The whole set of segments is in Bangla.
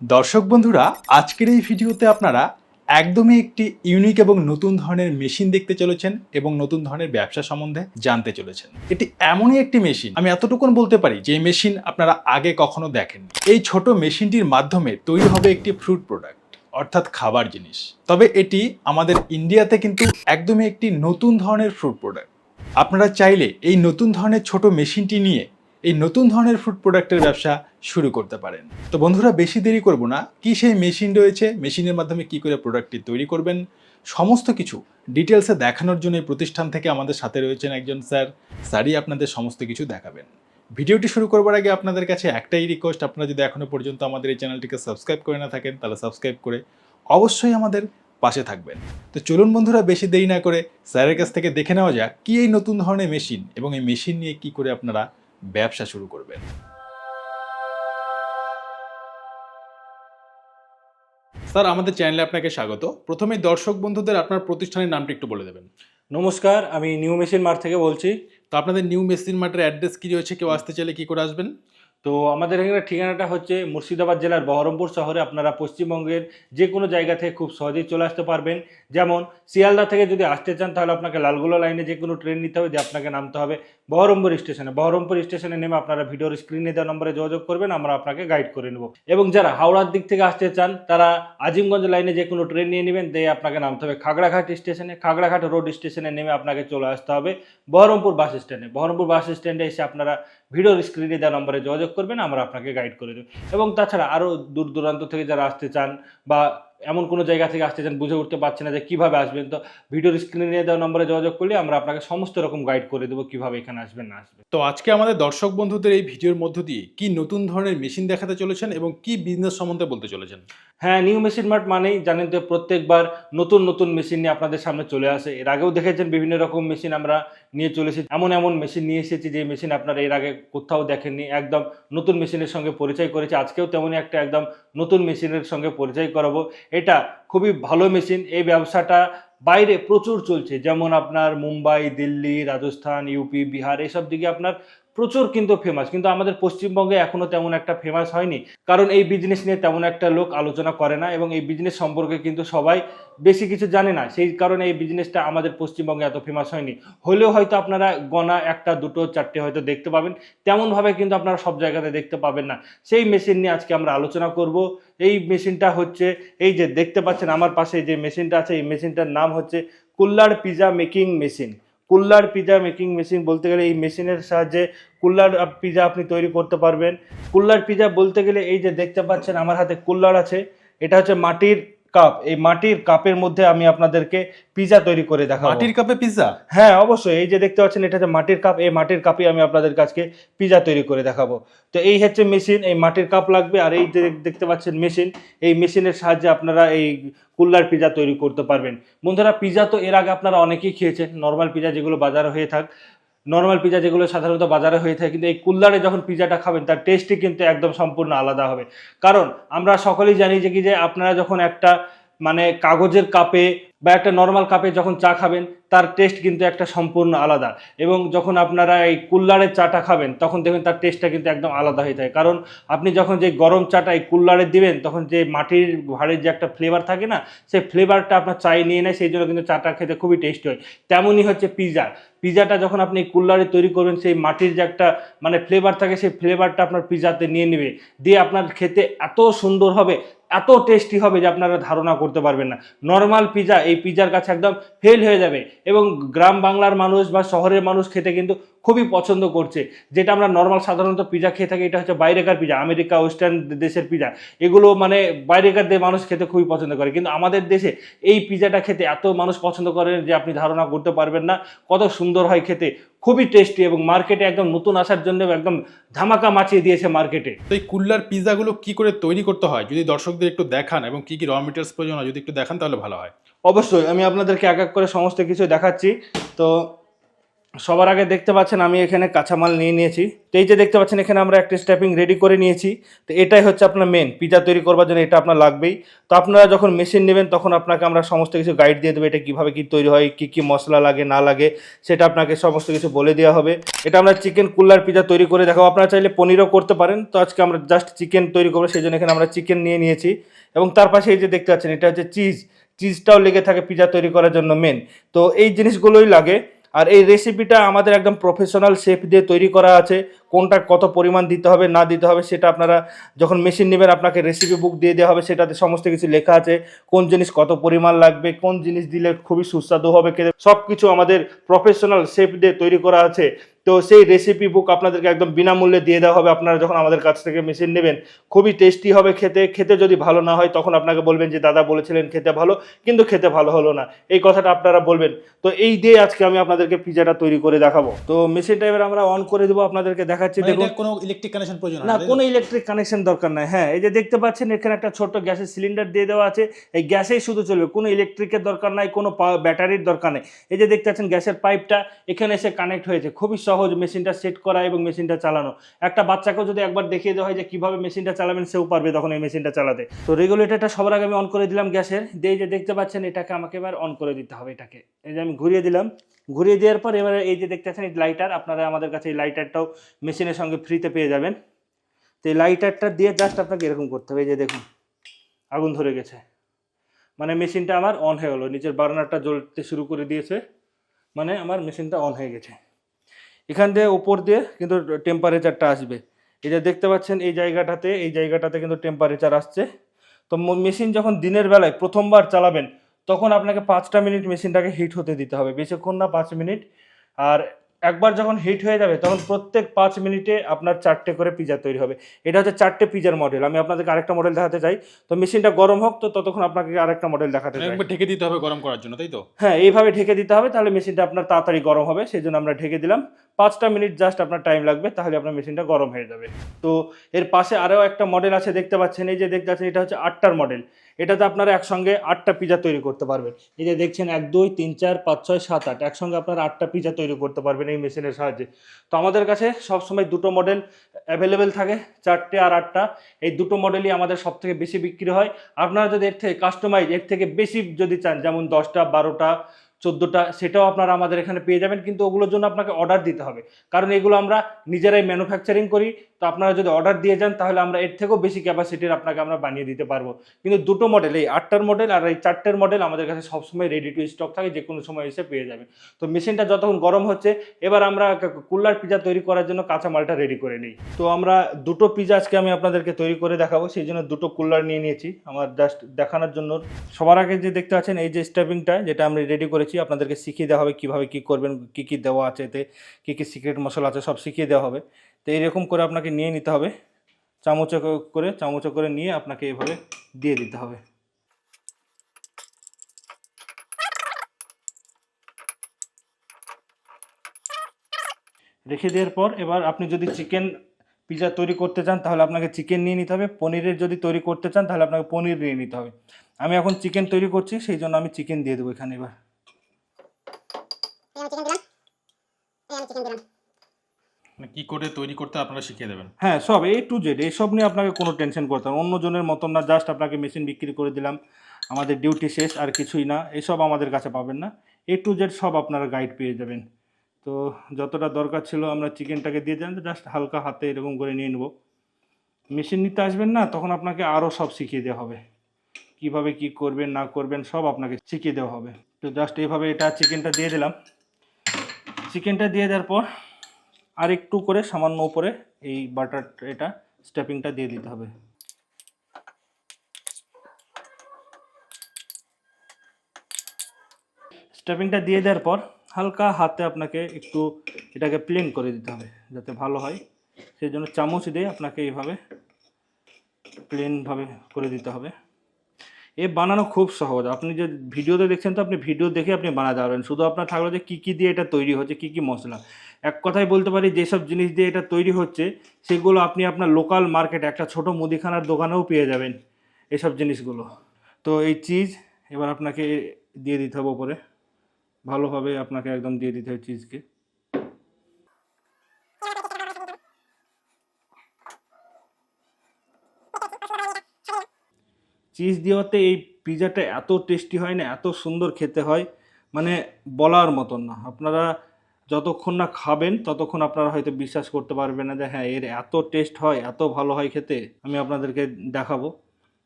দর্শক বন্ধুরা, আজকের এই ভিডিওতে আপনারা একদমই একটি ইউনিক এবং নতুন ধরনের মেশিন দেখতে চলেছেন এবং নতুন ধরনের ব্যবসা সম্বন্ধে জানতে চলেছেন। এটি এমনই একটি মেশিন আমি এতটুকুন বলতে পারি যে মেশিন আপনারা আগে কখনো দেখেননি। এই ছোট মেশিনটির মাধ্যমে তৈরি হবে একটি ফ্রুট প্রোডাক্ট অর্থাৎ খাবার জিনিস। তবে এটি আমাদের ইন্ডিয়াতে কিন্তু একদমই একটি নতুন ধরনের ফ্রুট প্রোডাক্ট আপনারা চাইলে এই নতুন ধরনের ছোট মেশিনটি নিয়ে এই নতুন ধরনের ফুড প্রোডাক্টের ব্যবসা শুরু করতে পারেন। তো বন্ধুরা, বেশি দেরি করব না। কি সেই মেশিন রয়েছে? মেশিনের মাধ্যমে কি করে প্রোডাক্টটি তৈরি করবেন? সমস্ত কিছু ডিটেলসে দেখানোর জন্য এই প্রতিষ্ঠান থেকে আমাদের সাথে রয়েছেন একজন স্যার। স্যারই আপনাদের সমস্ত কিছু দেখাবেন। ভিডিওটি শুরু করবার আগে আপনাদের কাছে একটাই রিকোয়েস্ট আপনারা যদি এখনও পর্যন্ত আমাদের এই চ্যানেলটিকে সাবস্ক্রাইব করে না থাকেন, তাহলে সাবস্ক্রাইব করে অবশ্যই আমাদের পাশে থাকবেন। তো চলুন বন্ধুরা, বেশি দেরি না করে স্যারের কাছ থেকে দেখে নেওয়া যাক কি এই নতুন ধরনের মেশিন এবং এই মেশিন নিয়ে কি করে আপনারা ব্যবসা শুরু করবেন স্যার আমাদের চ্যানেলে আপনাকে স্বাগত। প্রথমে দর্শক বন্ধুদের আপনার প্রতিষ্ঠানের নামটি একটু বলে দেবেন। নমস্কার আমি নিউ মেশিন মার্ট থেকে বলছি। তো আপনাদের নিউ মেশিন মার্টের অ্যাড্রেস কী রয়েছে? কেউ আসতে চাইলে কী করে আসবেন? তো আমাদের এখানে ঠিকানাটা হচ্ছে মুর্শিদাবাদ জেলার বহরমপুর শহরে আপনারা পশ্চিমবঙ্গের যে কোনো জায়গা থেকে খুব সহজেই চলে আসতে পারবেন। যেমন শিয়ালদা থেকে যদি আসতে চান তাহলে আপনাকে লালগোলা লাইনে যে কোনো ট্রেন নিতে হবে, যে আপনাকে নামতে হবে বহরমপুর স্টেশনে। বহরমপুর স্টেশনে নেমে আপনারা ভিডিওর স্ক্রিনে দেওয়া নম্বরে যোগাযোগ করবেন, আমরা আপনাকে গাইড করে নেব। এবং যারা হাওড়ার দিক থেকে আসতে চান, তারা আজিমগঞ্জ লাইনে যে কোনো ট্রেন নিয়ে নেবেন, দিয়ে আপনাকে নামতে হবে খাগড়াঘাট স্টেশনে। খাগড়াঘাট রোড স্টেশনে নেমে আপনাকে চলে আসতে হবে বহরমপুর বাস স্ট্যান্ডে। বহরমপুর বাস স্ট্যান্ডে এসে আপনারা ভিডিওর স্ক্রিনে দেওয়া নম্বরে যোগাযোগ করবেন, আমরা আপনাকে গাইড করে দেবো। এবং তাছাড়া আরও দূর দূরান্ত থেকে যারা আসতে চান বা এমন কোনো জায়গা থেকে আসতে চান বুঝে উঠতে পারছেন না যে কীভাবে আসবেন। তো ভিডিওর স্ক্রিনে দেওয়া নম্বরে যোগাযোগ করলে আমরা আপনাকে সমস্ত রকম গাইড করে দেবো কীভাবে এখানে আসবেন না আসবেন। তো আজকে আমাদের দর্শক বন্ধুদের এই ভিডিওর মধ্য দিয়ে কি নতুন ধরনের মেশিন দেখাতে চলেছেন এবং কি বিজনেস সম্বন্ধে বলতে চলেছেন? হ্যাঁ নিউ মেশিন মার্ট মানেই জানেন তো প্রত্যেকবার নতুন নতুন মেশিন নিয়ে আপনাদের সামনে চলে আসে। এর আগেও দেখেছেন বিভিন্ন রকম মেশিন আমরা নিয়ে চলে এসেছি। এমন এমন মেশিন নিয়ে এসেছি যে মেশিন আপনারা এর আগে কোথাও দেখেননি। একদম নতুন মেশিনের সঙ্গে পরিচয় করেছি। আজকেও তেমনই একটা একদম নতুন মেশিনের সঙ্গে পরিচয় করাবো। এটা খুবই ভালো মেশিন। এই ব্যবসাটা বাইরে প্রচুর চলছে। যেমন আপনার মুম্বাই, দিল্লি, রাজস্থান, ইউপি, বিহার, এসব দিকে আপনার প্রচুর কিন্তু ফেমাস কিন্তু আমাদের পশ্চিমবঙ্গে এখনও তেমন একটা ফেমাস হয়নি। কারণ এই বিজনেস নিয়ে তেমন একটা লোক আলোচনা করে না এবং এই বিজনেস সম্পর্কে কিন্তু সবাই বেশি কিছু জানে না। সেই কারণে এই বিজনেসটা আমাদের পশ্চিমবঙ্গে এত ফেমাস হয়নি। হলেও হয়তো আপনারা গনা একটা, দুটো, চারটে হয়তো দেখতে পাবেন। তেমনভাবে কিন্তু আপনারা সব জায়গাতে দেখতে পাবেন না। সেই মেশিন নিয়ে আজকে আমরা আলোচনা করব। এই মেশিনটা হচ্ছে, এই যে দেখতে পাচ্ছেন আমার পাশে যে মেশিনটা আছে, এই মেশিনটার নাম হচ্ছে kulhad pizza making machine kulhad pizza making machine বলতে গেলে এই মেশিনের সাহায্যে কুল্লার পিজা আপনি তৈরি করতে পারবেন। কুল্লার পিজা বলতে গেলে এই যে দেখতে পাচ্ছেন, আমার হাতে কুল্লার আছে। এটা হচ্ছে মাটির কাপ এই মাটির কাপের মধ্যে আমি আপনাদেরকে পিজা তৈরি করে দেখাবো। মাটির কাপে পিৎজা হ্যাঁ অবশ্যই। এই যে দেখতে পাচ্ছেন এটা হচ্ছে মাটির কাপ। এই মাটির কাপে আমি আপনাদের কাছকে পিজা তৈরি করে দেখাবো। তো এই হচ্ছে মেশিন এই মাটির কাপ লাগবে। আর এই যে দেখতে পাচ্ছেন মেশিন এই মেশিনের সাহায্যে আপনারা এই কুল্লার পিজা তৈরি করতে পারবেন। বন্ধুরা পিজা তো এর আগে আপনারা অনেকেই খেয়েছেন। নর্মাল পিজা যেগুলো বাজারে হয়ে থাক নর্মাল পিজা যেগুলো সাধারণত বাজারে হয়ে থাকে, কিন্তু এই কুল্লারে যখন পিজাটা খাবেন, তার টেস্টটি কিন্তু একদম সম্পূর্ণ আলাদা হবে। কারণ আমরা সকলেই জানি যে কি যে আপনারা যখন একটা মানে কাগজের কাপে বা একটা নর্মাল কাপে যখন চা খাবেন, তার টেস্ট কিন্তু একটা সম্পূর্ণ আলাদা। এবং যখন আপনারা এই কুল্লারের চাটা খাবেন, তখন দেখবেন তার টেস্টটা কিন্তু একদম আলাদা হয়ে থাকে। কারণ আপনি যখন যে গরম চাটা এই কুল্লারে দিবেন, তখন যে মাটির ভাড়ের যে একটা ফ্লেভার থাকে না, সেই ফ্লেভারটা আপনার চায়ে নিয়ে নেয়, সেই জন্য কিন্তু চাটা খেতে খুবই টেস্টি হয়। তেমনই হচ্ছে পিজা পিজাটা যখন আপনি কুল্লারে তৈরি করবেন, সেই মাটির যে একটা মানে ফ্লেভার থাকে, সেই ফ্লেভারটা আপনার পিজাতে নিয়ে নেবে। দিয়ে আপনার খেতে এত সুন্দর হবে এত টেস্টি হবে যে আপনারা ধারণা করতে পারবেন না। নর্মাল পিজা এই পিজার কাছে একদম ফেল হয়ে যাবে এবং গ্রাম বাংলার মানুষ বা শহরের মানুষ খেতে কিন্তু খুবই পছন্দ করছে। যেটা আমরা নর্মাল সাধারণত পিজা খেয়ে থাকি, এটা হচ্ছে বাইরেকার পিজা আমেরিকা, ওয়েস্টার্ন দেশের পিজা এগুলো মানে বাইরেকার মানুষ খেতে খুবই পছন্দ করে। কিন্তু আমাদের দেশে এই পিজাটা খেতে এত মানুষ পছন্দ করেন যে আপনি ধারণা করতে পারবেন না কত সুন্দর হয় খেতে। খুবই টেস্টি এবং মার্কেটে একদম নতুন আসার জন্য একদম ধামাকা মাচিয়ে দিয়েছে মার্কেটে তো এই কুল্লার পিজাগুলো কি করে তৈরি করতে হয়? যদি দর্শকদের একটু দেখান এবং কি কি র মেটেরিয়ালস প্রয়োজন হয় যদি একটু দেখান তাহলে ভালো হয়। অবশ্যই আমি আপনাদেরকে এক এক করে সমস্ত কিছু দেখাচ্ছি। তো সবার আগে দেখতে পাচ্ছেন আমি এখানে কাঁচামাল নিয়ে নিয়েছি। তো এই যে দেখতে পাচ্ছেন, এখানে আমরা একটা স্টেপিং রেডি করে নিয়েছি। তো এটাই হচ্ছে আপনার মেন পিজা তৈরি করবার জন্য এটা আপনার লাগবেই। তো আপনারা যখন মেশিন নেবেন, তখন আপনাকে আমরা সমস্ত কিছু গাইড দিয়ে দেবো, এটা কীভাবে কী তৈরি হয়, কী কী মশলা লাগে, না লাগে, সেটা আপনাকে সমস্ত কিছু বলে দেওয়া হবে। এটা আমরা চিকেন কুল্লার পিজা তৈরি করে দেখাবো। আপনারা চাইলে পনিরও করতে পারেন। তো আজকে আমরা জাস্ট চিকেন তৈরি করব, সেই জন্য এখানে আমরা চিকেন নিয়ে নিয়েছি। এবং তার পাশে এই যে দেখতে পাচ্ছেন, এটা হচ্ছে চিজ চিজটাও লেগে থাকে পিজা তৈরি করার জন্য মেন তো এই জিনিসগুলোই লাগে। আর এই রেসিপিটা আমাদের একদম প্রফেশনাল শেফ দিয়ে তৈরি করা আছে। কোনটা কত পরিমাণ দিতে হবে, না দিতে হবে, সেটা আপনারা যখন মেশিন নেবেন, আপনাকে রেসিপি বুক দিয়ে দেওয়া হবে, সেটাতে সমস্ত কিছু লেখা আছে। কোন জিনিস কত পরিমাণ লাগবে, কোন জিনিস দিলে খুবই সুস্বাদু হবে সব কিছু আমাদের প্রফেশনাল শেফ দিয়ে তৈরি করা আছে। তো সেই রেসিপি বুক আপনাদেরকে একদম বিনামূল্যে দিয়ে দেওয়া হবে। আপনারা যখন আমাদের কাছ থেকে মেশিন নেবেন খুবই টেস্টি হবে খেতে। খেতে যদি ভালো না হয় তখন আপনাকে বলবেন যে দাদা বলেছিলেন খেতে ভালো কিন্তু খেতে ভালো হলো না। এই কথাটা আপনারা বলবেন। তো এই দিয়ে আজকে আমি আপনাদেরকে পিজাটা তৈরি করে দেখাবো। তো মেশিনটা এবার আমরা অন করে দেবো আপনাদেরকে দেখাচ্ছি। মানে দেখুন। কোনো ইলেকট্রিক কানেকশন প্রয়োজন না কোনো ইলেকট্রিক কানেকশন দরকার নাই। হ্যাঁ এই যে দেখতে পাচ্ছেন এখানে একটা ছোট্ট গ্যাসের সিলিন্ডার দিয়ে দেওয়া আছে। এই গ্যাসেই শুধু চলবে। কোনো ইলেকট্রিকের দরকার নাই কোনো পা- ব্যাটারির দরকার নেই। এই যে দেখতে পাচ্ছেন গ্যাসের পাইপটা এখানে এসে কানেক্ট হয়েছে। খুবই সহজ মেশিনটা সেট করা এবং মেশিনটা চালানো। একটা বাচ্চাকেও যদি একবার দেখিয়ে দেওয়া হয় যে কীভাবে মেশিনটা চালাবেন, সেও পারবে তখন এই মেশিনটা চালাতে। তো রেগুলেটরটা সবার আগে আমি অন করে দিলাম গ্যাসের। দিয়ে যে দেখতে পাচ্ছেন, এটাকে আমাকে এবার অন করে দিতে হবে এটাকে। এই যে আমি ঘুরিয়ে দিলাম। ঘুরিয়ে দেওয়ার পর এবারে এই যে দেখতে পাচ্ছেন, এই লাইটার আপনারা আমাদের কাছে এই লাইটারটাও মেশিনের সঙ্গে ফ্রিতে পেয়ে যাবেন। তো এই লাইটারটা দিয়ে জাস্ট আপনাকে এরকম করতে হবে, এই যে দেখুন, আগুন ধরে গেছে। মানে মেশিনটা আমার অন হয়ে গেলো, নিচের বার্নারটা জ্বলতে শুরু করে দিয়েছে। মানে আমার মেশিনটা অন হয়ে গেছে। এখান দিয়ে ওপর দিয়ে কিন্তু টেম্পারেচারটা আসবে। এই যে দেখতে পাচ্ছেন, এই জায়গাটাতে এই জায়গাটাতে কিন্তু টেম্পারেচার আসছে। তো মেশিন যখন দিনের বেলায় প্রথমবার চালাবেন, তখন আপনাকে পাঁচটা মিনিট মেশিনটাকে হিট হতে দিতে হবে। বেশিক্ষণ না পাঁচ মিনিট আর একবার যখন হিট হয়ে যাবে তখন প্রত্যেক পাঁচ মিনিটে আপনার চারটে করে পিজা তৈরি হবে। এটা হচ্ছে চারটে পিজার মডেল আমি আপনাদেরকে আরেকটা মডেল দেখাতে চাই। তো মেশিনটা গরম হোক তো ততক্ষণ আপনাকে আরেকটা মডেল দেখাতে চাই। একবার ঢেকে দিতে হবে গরম করার জন্য তাই তো? হ্যাঁ এইভাবে ঢেকে দিতে হবে তাহলে মেশিনটা আপনার তাড়াতাড়ি গরম হবে। সেই জন্য আমরা ঢেকে দিলাম। পাঁচটা মিনিট জাস্ট আপনার টাইম লাগবে তাহলে আপনার মেশিনটা গরম হয়ে যাবে। তো এর পাশে আরও একটা মডেল আছে দেখতে পাচ্ছেন? এই যে দেখতে পাচ্ছেন এটা হচ্ছে আটটার মডেল এটাতে আপনারা একসঙ্গে আটটা পিজা তৈরি করতে পারবেন। এই যে দেখছেন, এক, দুই, তিন, চার, পাঁচ, ছয়, সাত, আট। একসঙ্গে আপনারা আটটা পিজা তৈরি করতে পারবেন এই মেশিনের সাহায্যে। তো আমাদের কাছে সবসময় দুটো মডেল অ্যাভেলেবেল থাকে, চারটে আর আটটা। এই দুটো মডেলই আমাদের সব থেকে বেশি বিক্রি হয়। আপনারা যদি এর থেকে কাস্টমাইজ এর থেকে বেশি যদি চান, যেমন দশটা, বারোটা, চোদ্দোটা, সেটাও আপনারা আমাদের এখানে পেয়ে যাবেন। কিন্তু ওগুলোর জন্য আপনাকে অর্ডার দিতে হবে। কারণ এগুলো আমরা নিজেরাই ম্যানুফ্যাকচারিং করি তো আপনারা যদি অর্ডার দিয়ে যান, তাহলে আমরা এর থেকেও বেশি ক্যাপাসিটির আপনাকে আমরা বানিয়ে দিতে পারব। কিন্তু দুটো মডেল এই আটটার মডেল আর এই চারটের মডেল আমাদের কাছে সবসময় রেডি টু স্টক থাকে, যে কোনো সময় এসে পেয়ে যাবে। তো মেশিনটা যতক্ষণ গরম হচ্ছে, এবার আমরা কুল্লার পিজা তৈরি করার জন্য কাঁচা মালটা রেডি করে নিই। তো আমরা দুটো পিজা আজকে আমি আপনাদেরকে তৈরি করে দেখাবো, সেই জন্য দুটো কুল্লার নিয়ে নিয়েছি আমার জাস্ট দেখানোর জন্য। সবার আগে যে দেখতে পাচ্ছেন, এই যে স্টেপিংটা যেটা আমরা রেডি করেছি, আপনাদেরকে শিখিয়ে দেওয়া হবে কীভাবে কী করবেন, কী কী দেওয়া আছে এতে, কী কী সিক্রেট মশলা আছে, সব শিখিয়ে দেওয়া হবে। তো এইরকম করে আপনাকে নিয়ে নিতে হবে। চামচে করে চামচে করে নিয়ে আপনাকে এভাবে দিয়ে দিতে হবে। রেখে দেওয়ার পর এবার আপনি যদি চিকেন পিজা তৈরি করতে চান, তাহলে আপনাকে চিকেন নিয়ে নিতে হবে। পনিরের যদি তৈরি করতে চান, তাহলে আপনাকে পনির নিয়ে নিতে হবে। আমি এখন চিকেন তৈরি করছি, সেই জন্য আমি চিকেন দিয়ে দেবো এখানে এবার। চিকেন দিলাম। কি করে তৈরি করতে আপনারা শিখিয়ে দেবেন? হ্যাঁ সব এ টু জেড এইসব নিয়ে আপনাকে কোনো টেনশন করতে হবে অন্যজনের মতন না জাস্ট আপনাকে মেশিন বিক্রি করে দিলাম, আমাদের ডিউটি শেষ, আর কিছুই না। এসব আমাদের কাছে পাবেন না। এ টু জেড সব আপনারা গাইড পেয়ে যাবেন। তো যতটা দরকার ছিল আমরা চিকেনটাকে দিয়ে দিলাম জাস্ট হালকা হাতে এরকম করে নিয়ে নেব। মেশিন নিতে আসবেন না, তখন আপনাকে আরও সব শিখিয়ে দেওয়া হবে। কীভাবে কি করবেন, না করবেন, সব আপনাকে শিখিয়ে দেওয়া হবে। তো জাস্ট এইভাবে এটা চিকেনটা দিয়ে দিলাম। চিকেনটা দিয়ে দেওয়ার পর আর একটু করে সামান্য উপরে এই বাটার এটা স্টেপিংটা দিয়ে দিতে হবে। স্টেপিংটা দিয়ে দেওয়ার পর হালকা হাতে আপনাকে একটু এটাকে প্লেন করে দিতে হবে যাতে ভালো হয়। সেই জন্য চামচ দিয়ে আপনাকে এইভাবে প্লেনভাবে করে দিতে হবে। এ বানানো খুব সহজ। আপনি যে ভিডিওতে দেখছেন তো আপনি ভিডিও দেখে আপনি বানাতে পারবেন। শুধু আপনার থাকল যে কী কী দিয়ে এটা তৈরি হচ্ছে, কী কী মশলা। এক কথায় বলতে পারি, যেসব জিনিস দিয়ে এটা তৈরি হচ্ছে, সেগুলো আপনি আপনার লোকাল মার্কেটে একটা ছোট মুদিখানার দোকানেও পেয়ে যাবেন এসব জিনিসগুলো। তো এই চিজ এবার আপনাকে দিয়ে দিতে হবে ওপরে ভালোভাবে আপনাকে একদম দিয়ে দিতে হবে চিজকে চিজ দেওয়াতে এই পিৎজাটা এত টেস্টি হয় না, এত সুন্দর খেতে হয় মানে বলার মতন না। আপনারা যতক্ষণ না খাবেন, ততক্ষণ আপনারা হয়তো বিশ্বাস করতে পারবেন না যে হ্যাঁ এর এত টেস্ট হয়, এত ভালো হয় খেতে, আমি আপনাদেরকে দেখাবো।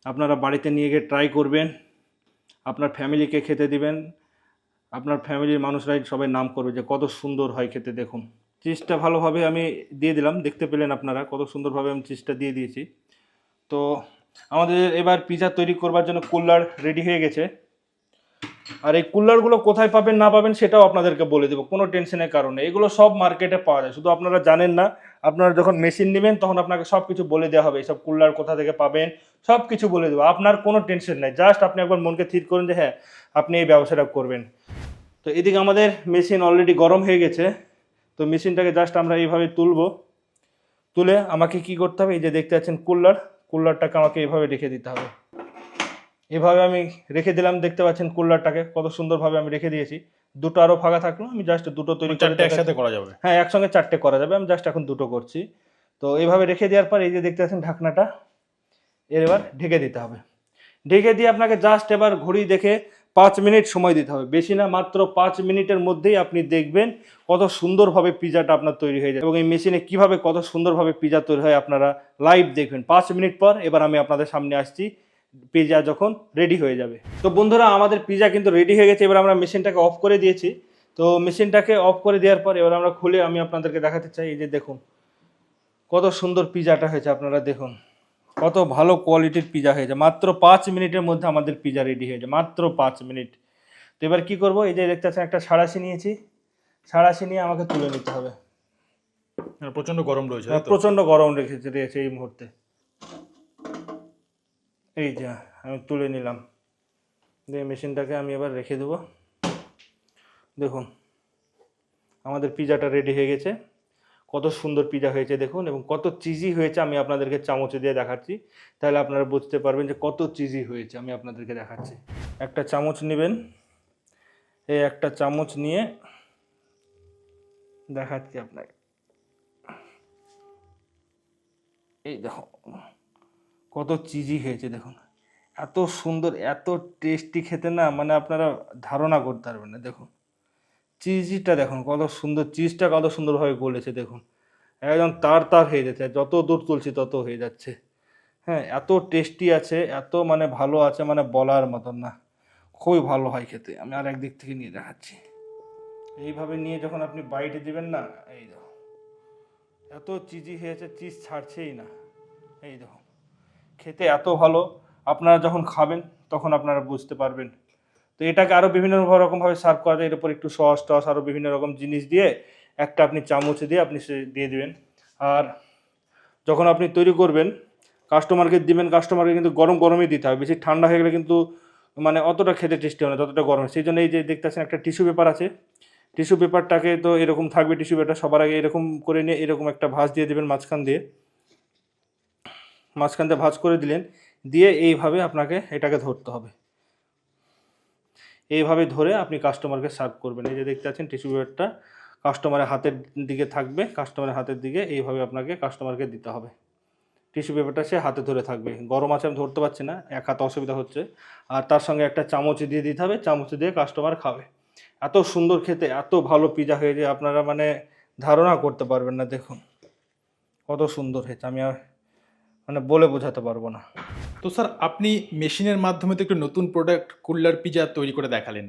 আপনারা বাড়িতে নিয়ে গিয়ে ট্রাই করবেন, আপনার ফ্যামিলিকে খেতে দিবেন, আপনার ফ্যামিলির মানুষরাই সবাই নাম করবে যে, কত সুন্দর হয় খেতে, দেখুন। চিজটা ভালোভাবে আমি দিয়ে দিলাম, দেখতে পেলেন আপনারা কত সুন্দরভাবে আমি চিজটা দিয়ে দিয়েছি। তো আমাদের এবার পিৎজা তৈরি করবার জন্য কুল্লার রেডি হয়ে গেছে। আর এই কুল্লারগুলো কোথায় পাবেন, না পাবেন সেটাও আপনাদেরকে বলে দেবো, কোনো টেনশনের কারণে। এগুলো সব মার্কেটে পাওয়া যায়, শুধু আপনারা জানেন না, আপনারা যখন মেশিন নেবেন তখন আপনাকে সব কিছু বলে দেওয়া হবে, এইসব কুল্লার কোথা থেকে পাবেন সব কিছু বলে দেবো, আপনার কোনো টেনশন নেই জাস্ট আপনি একবার মনকে স্থির করুন যে হ্যাঁ আপনি এই ব্যবসাটা করবেন। তো এদিকে আমাদের মেশিন অলরেডি গরম হয়ে গেছে, তো মেশিনটাকে জাস্ট আমরা এইভাবে তুলবো, তুলে আমাকে কি করতে হবে, এই যে দেখতে পাচ্ছেন কুল্লার কুল্লারটাকে আমাকে এভাবে রেখে দিতে হবে। এভাবে আমি রেখে দিলাম দেখতে পাচ্ছেন কুল্লারটাকে কত সুন্দরভাবে আমি রেখে দিয়েছি। দুটো আরও ফাঁকা থাকল আমি জাস্ট দুটো তৈরি করে চারটে একসাথে করা যাবে। হ্যাঁ একসঙ্গে চারটে করা যাবে আমি জাস্ট এখন দুটো করছি। তো এইভাবে রেখে দেওয়ার পর এই যে দেখতে পাচ্ছেন ঢাকনাটা এর এবার ঢেকে দিতে হবে। ঢেকে দিয়ে আপনাকে জাস্ট এবার ঘড়ি দেখে পাঁচ মিনিট সময় দিতে হবে। বেশি না, মাত্র পাঁচ মিনিটের মধ্যেই আপনি দেখবেন কত সুন্দরভাবে পিজাটা আপনার তৈরি হয়ে যায় এবং এই মেশিনে কীভাবে কত সুন্দরভাবে পিজা তৈরি হয় আপনারা লাইভ দেখবেন। পাঁচ মিনিট পর এবার আমি আপনাদের সামনে আসছি, পিজা যখন রেডি হয়ে যাবে। তো বন্ধুরা, আমাদের পিজা কিন্তু রেডি হয়ে গেছে। এবার আমরা মেশিনটাকে অফ করে দিয়েছি। তো মেশিনটাকে অফ করে দেওয়ার পর এবার আমরা খুলে আমি আপনাদেরকে দেখাতে চাই। এই যে দেখুন, কত সুন্দর পিজাটা হয়েছে আপনারা দেখুন। কত ভালো কোয়ালিটির পিজা হয়েছে। মাত্র পাঁচ মিনিটের মধ্যে আমাদের পিজা রেডি হয়েছে। মাত্র পাঁচ মিনিট। তো এবার কী করব? এই যে দেখতে পাচ্ছেন একটা সাড়াশি নিয়েছি। সাড়াশি নিয়ে আমাকে তুলে নিতে হবে। প্রচণ্ড গরম রয়েছে হ্যাঁ, প্রচণ্ড গরম রেখেছে রয়েছে এই মুহূর্তে। এই যা আমি তুলে নিলাম। দিয়ে মেশিনটাকে আমি এবার রেখে দেবো। দেখুন আমাদের পিজাটা রেডি হয়ে গেছে। কত সুন্দর পিজা হয়েছে দেখুন এবং কত চিজি হয়েছে আমি আপনাদেরকে চামচে দিয়ে দেখাচ্ছি। তাহলে আপনারা বুঝতে পারবেন যে কত চিজি হয়েছে আমি আপনাদেরকে দেখাচ্ছি। একটা চামচ নেবেন। এই একটা চামচ নিয়ে দেখাচ্ছি আপনাকে। এই দেখো, কত চিজি হয়েছে দেখুন। এত সুন্দর, এত টেস্টি খেতে না মানে আপনারা ধারণা করতে পারবেন না, দেখুন। চিজিটা দেখুন, কত সুন্দর, চিজটা কত সুন্দরভাবে গলেছে দেখুন। একদম তার তার হয়ে যাচ্ছে, যত দূর তুলছি তত হয়ে যাচ্ছে। হ্যাঁ এত টেস্টি আছে, এত মানে ভালো আছে মানে বলার মতন না। খুবই ভালো হয় খেতে। আমি আর একদিক থেকে নিয়ে দেখাচ্ছি। এইভাবে নিয়ে যখন আপনি বাইটে দিবেন না, এই দেখো। এত চিজি হয়েছে, চিজ ছাড়ছেই না। এই দেখো। খেতে এত ভালো, আপনারা যখন খাবেন, তখন আপনারা বুঝতে পারবেন তো এটাকে আরও বিভিন্ন রকমভাবে সার্ভ করা যায়। এর উপর একটু সস টস আরও বিভিন্ন রকম জিনিস দিয়ে একটা আপনি চামচ দিয়ে আপনি সে দিয়ে দিবেন। আর যখন আপনি তৈরি করবেন কাস্টমারকে দিবেন কাস্টমারকে কিন্তু গরম গরমই দিতে হবে। বেশি ঠান্ডা হয়ে গেলে কিন্তু মানে অতটা খেতে টেস্টি হয় না, ততটা গরম সেই জন্য এই যে দেখতেছেন একটা টিস্যু পেপার আছে। টিস্যু পেপারটাকে তো এরকম থাকবে টিস্যু পেপারটা সবার আগে এরকম করে নিয়ে এরকম একটা ভাঁজ দিয়ে দেবেন মাঝখান দিয়ে। মাঝখান দিয়ে ভাঁজ করে দিলেন। দিয়ে এইভাবে আপনাকে এটাকে ধরতে হবে। এইভাবে ধরে আপনি কাস্টমারকে সার্ভ করবেন। এই যে দেখতে পাচ্ছেন টিস্যু পেপারটা কাস্টমারের হাতের দিকে থাকবে কাস্টমারের হাতের দিকে এইভাবে আপনাকে কাস্টমারকে দিতে হবে। টিস্যু পেপারটা সে হাতে ধরে থাকবে। গরম আছে আমি ধরতে পারছি না, এক হাতে অসুবিধা হচ্ছে। আর তার সঙ্গে একটা চামচ দিয়ে দিতে হবে, চামচ দিয়ে কাস্টমার খাবে। এত সুন্দর খেতে, এত ভালো পিজা হয়ে যে আপনারা মানে ধারণা করতে পারবেন না, দেখুন। কত সুন্দর হয়েছে আমি আর মানে বলে বোঝাতে পারব না। তো স্যার আপনি মেশিনের মাধ্যমে তো একটু নতুন প্রোডাক্ট কুল্লার পিজা তৈরি করে দেখালেন।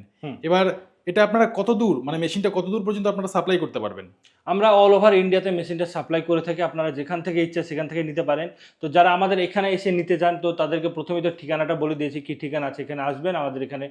এবার এটা আপনারা কত দূর মানে মেশিনটা কত দূর পর্যন্ত আপনারা সাপ্লাই করতে পারবেন? আমরা অল ওভার ইন্ডিয়াতে মেশিনটা সাপ্লাই করে থাকি আপনারা যেখান থেকে ইচ্ছা সেখান থেকে নিতে পারেন। তো যারা আমাদের এখানে এসে নিতে চান তো তাদেরকে প্রথমে তো ঠিকানাটা বলে দিয়েছি কি ঠিকানা আছে এখানে আসবেন আমাদের এখানে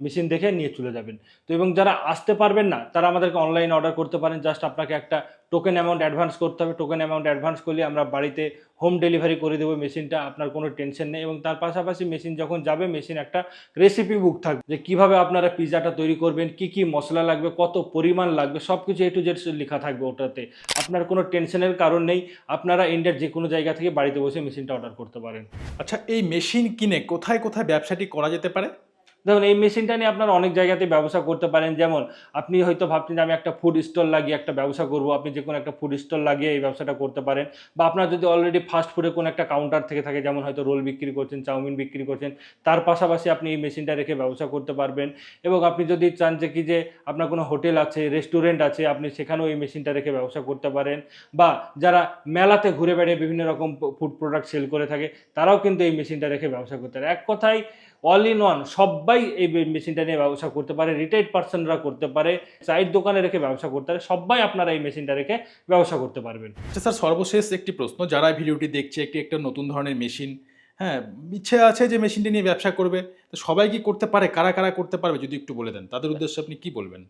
মেশিন দেখে নিয়ে চলে যাবেন। তো এবং যারা আসতে পারবেন না তারা আমাদেরকে অনলাইন অর্ডার করতে পারেন। জাস্ট আপনাকে একটা টোকেন অ্যামাউন্ট অ্যাডভান্স করতে হবে। টোকেন অ্যামাউন্ট অ্যাডভান্স করলে আমরা বাড়িতে হোম ডেলিভারি করে দেবো। মেশিনটা আপনার কোনো টেনশন নেই এবং তার পাশাপাশি মেশিন যখন যাবে, মেশিন একটা রেসিপি বুক থাকবে যে কীভাবে আপনারা পিৎজাটা তৈরি করবেন, কি কি মশলা লাগবে, কত পরিমাণ লাগবে সব কিছু এ টু জেড লেখা থাকবে ওটাতে। আপনার কোনো টেনশনের কারণ নেই। আপনারা ইন্ডিয়ার যে কোনো জায়গা থেকে বাড়িতে বসে মেশিনটা অর্ডার করতে পারেন। আচ্ছা এই মেশিন কিনে কোথায় কোথায় ব্যবসাটি করা যেতে পারে? দেখুন, এই মেশিনটা নিয়ে আপনার অনেক জায়গাতে ব্যবসা করতে পারেন। যেমন আপনি হয়তো ভাবছেন যে আমি একটা ফুড স্টল লাগিয়ে একটা ব্যবসা করব, আপনি যে কোনো একটা ফুড স্টল লাগিয়ে এই ব্যবসাটা করতে পারেন। বা আপনার যদি অলরেডি ফাস্ট ফুডে কোনো একটা কাউন্টার থেকে থাকে, যেমন হয়তো রোল বিক্রি করছেন, চাউমিন বিক্রি করছেন, তার পাশাপাশি আপনি এই মেশিনটা রেখে ব্যবসা করতে পারবেন। এবং আপনি যদি চান যে কি যে আপনার কোনো হোটেল আছে রেস্টুরেন্ট আছে, আপনি সেখানেও এই মেশিনটা রেখে ব্যবসা করতে পারেন। বা যারা মেলাতে ঘুরে বেড়িয়ে বিভিন্ন রকম ফুড প্রোডাক্ট সেল করে থাকে, তারাও কিন্তু এই মেশিনটা রেখে ব্যবসা করতে পারে এক কথায় অল ইন ওয়ান সবাই এই মেশিনটা নিয়ে ব্যবসা করতে পারে রিটায়ার্ড পার্সনরা করতে পারে, চায়ের দোকানে রেখে ব্যবসা করতে পারে সবাই আপনারা এই মেশিনটা রেখে ব্যবসা করতে পারবেন। আচ্ছা স্যার, সর্বশেষ একটি প্রশ্ন, যারা ভিডিওটি দেখছে, একটি একটা নতুন ধরনের মেশিন হ্যাঁ ইচ্ছে আছে যে মেশিনটি নিয়ে ব্যবসা করবে, তো সবাই কি করতে পারে, কারা কারা করতে পারবে, যদি একটু বলে দেন, তাদের উদ্দেশ্যে আপনি কি বলবেন?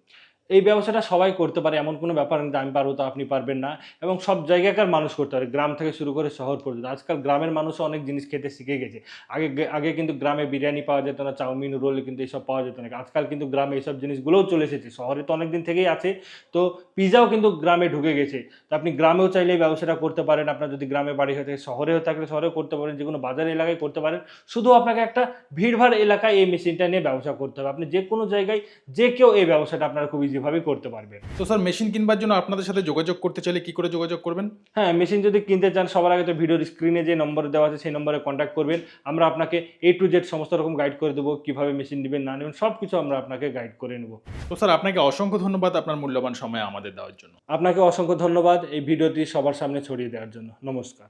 এই ব্যবসাটা সবাই করতে পারে, এমন কোনো ব্যাপার নেই আমি পারব তো আপনি পারবেন না। এবং সব জায়গাকার মানুষ করতে পারে, গ্রাম থেকে শুরু করে শহর পর্যন্ত। আজকাল গ্রামের মানুষও অনেক জিনিস খেতে শিখে গেছে। আগে আগে কিন্তু গ্রামে বিরিয়ানি পাওয়া যেত না, চাউমিন, রোল কিন্তু এইসব পাওয়া যেত না। আজকাল কিন্তু গ্রামে এইসব জিনিসগুলোও চলে এসেছে। শহরে তো অনেক দিন থেকেই আছে। তো পিজাও কিন্তু গ্রামে ঢুকে গেছে। তো আপনি গ্রামেও চাইলে এই ব্যবসাটা করতে পারেন। আপনার যদি গ্রামে বাড়ি হয়ে থাকে, শহরেও থাকলে শহরেও করতে পারেন। যে কোনো বাজার এলাকায় করতে পারেন। শুধু আপনাকে একটা ভিড়ভাড় এলাকায় এই মেশিনটা নিয়ে ব্যবসা করতে হবে। আপনি যে কোনো জায়গায় যে কেউ এই ব্যবসাটা আপনারা খুব ইজিভাবেই করতে পারবেন। তো স্যার মেশিন কিনবার জন্য আপনাদের সাথে যোগাযোগ করতে চাইলে কি করে যোগাযোগ করবেন? হ্যাঁ মেশিন যদি কিনতে চান সবার আগে তো ভিডিওর স্ক্রিনে যে নম্বর দেওয়া আছে সেই নম্বরে কন্ট্যাক্ট করবেন। আমরা আপনাকে এ টু জেড সমস্ত রকম গাইড করে দেবো কীভাবে মেশিন নেবেন না নেবেন সব কিছু আমরা আপনাকে গাইড করে নেব। তো স্যার আপনাকে অসংখ্য ধন্যবাদ আপনার মূল্যবান সময় আমাদের দেওয়ার জন্য। আপনাকে অসংখ্য ধন্যবাদ এই ভিডিওটি সবার সামনে ছড়িয়ে দেওয়ার জন্য। নমস্কার।